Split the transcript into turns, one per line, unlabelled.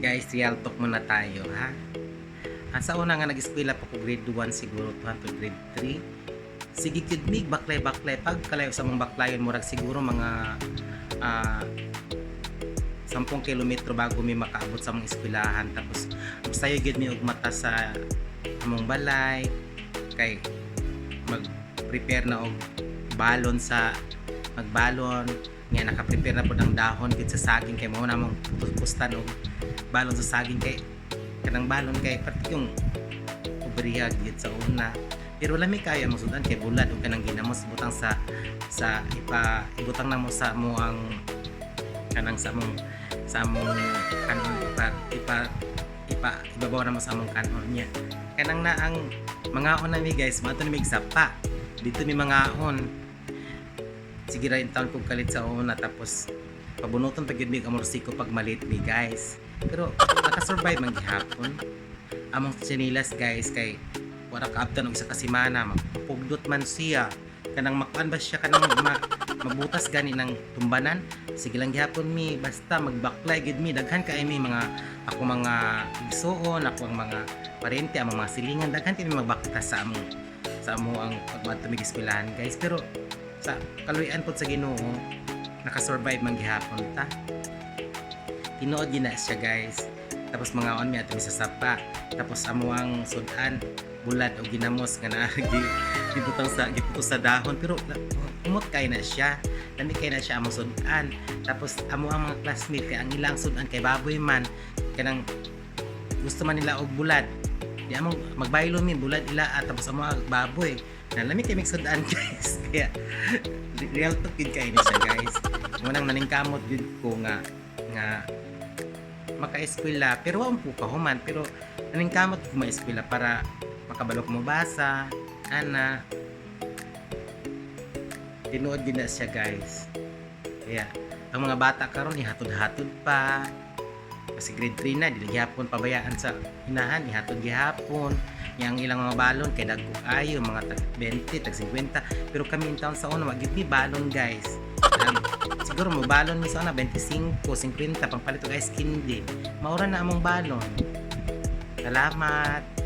Guys, real talk muna tayo, ha? Ah, sa una nga nag-eskwela pa ko grade 1 siguro, to grade 3. Sige kid mig baklay baklay pag kalayo sa mong baklayon murag siguro mga ah 10 kilometro bago mi makaabot sa mong eskwelahan tapos sayo gid mi og mata sa among balay kay mag prepare na og balon sa magbalon. Nga naka-prepare na po ng dahon gid sa saging kay mao na mong pustan og balon sa saging kay kanang balon kay pati yung ubriya gid sa una. Pero lami kaya mo sudan kay bulad ug kanang ginamos butang sa sa ipa ibutang na mo sa mo ang kanang sa mong sa mong kanon ipa ipa ipa ibabaw na mo sa mong kanon niya. Kanang na ang mga on na mi guys mato ni mig sapa dito mi mga on sige ra yung taon kong kalit sa una tapos pabunuton pag yun mig amorsiko pag malit mi guys. Pero nakasurvive man gihapon. Among chinilas guys kay wala ka abtan og isa ka semana mapugdot man siya. Kanang makuan siya kanang ma, mabutas gani ng tumbanan? Sige lang gihapon mi. Basta magbaklay gid mi. Daghan kay mi mga ako mga igsoon ako ang mga parente ang mga silingan. Daghan kay mi magbakta sa among sa amo ang pagmadto mi eskwelahan guys. Pero sa kaluyan pod sa Ginoo nakasurvive man gihapon ta. Tinuod yun na siya guys. Tapos mga on mi ato sa sapa tapos amo ang sudan bulad o ginamos nga na gi- gibutang sa gibutang sa dahon. Pero umot kay na siya. Lami kay na siya amo sudan. Tapos amo ang mga classmate kay ang ilang sudan kay baboy man. Kanang gusto man nila og bulad di amo magbaylo mi bulad ila at tapos amo baboy. Na lami kay sudan guys. Kaya real talk gid kay siya guys. Munang naningkamot gid ko nga nga maka-eskwela. Pero ang puka human pero naningkamot ko ma-eskwela para makabalok mo basa ana. Tinuod din na siya guys. Kaya ang mga bata karon ni hatod-hatod pa kasi grade 3 na dili gihapon pabayaan sa hinahan ni hatod gihapon. Yang ilang mga balon kay dagko ayo mga tag 20 tag 50 pero kami in town sa una wag mi balon guys. Um, siguro mo balon mi sa una 25 50 pampalit og ice candy maura na among balon. Salamat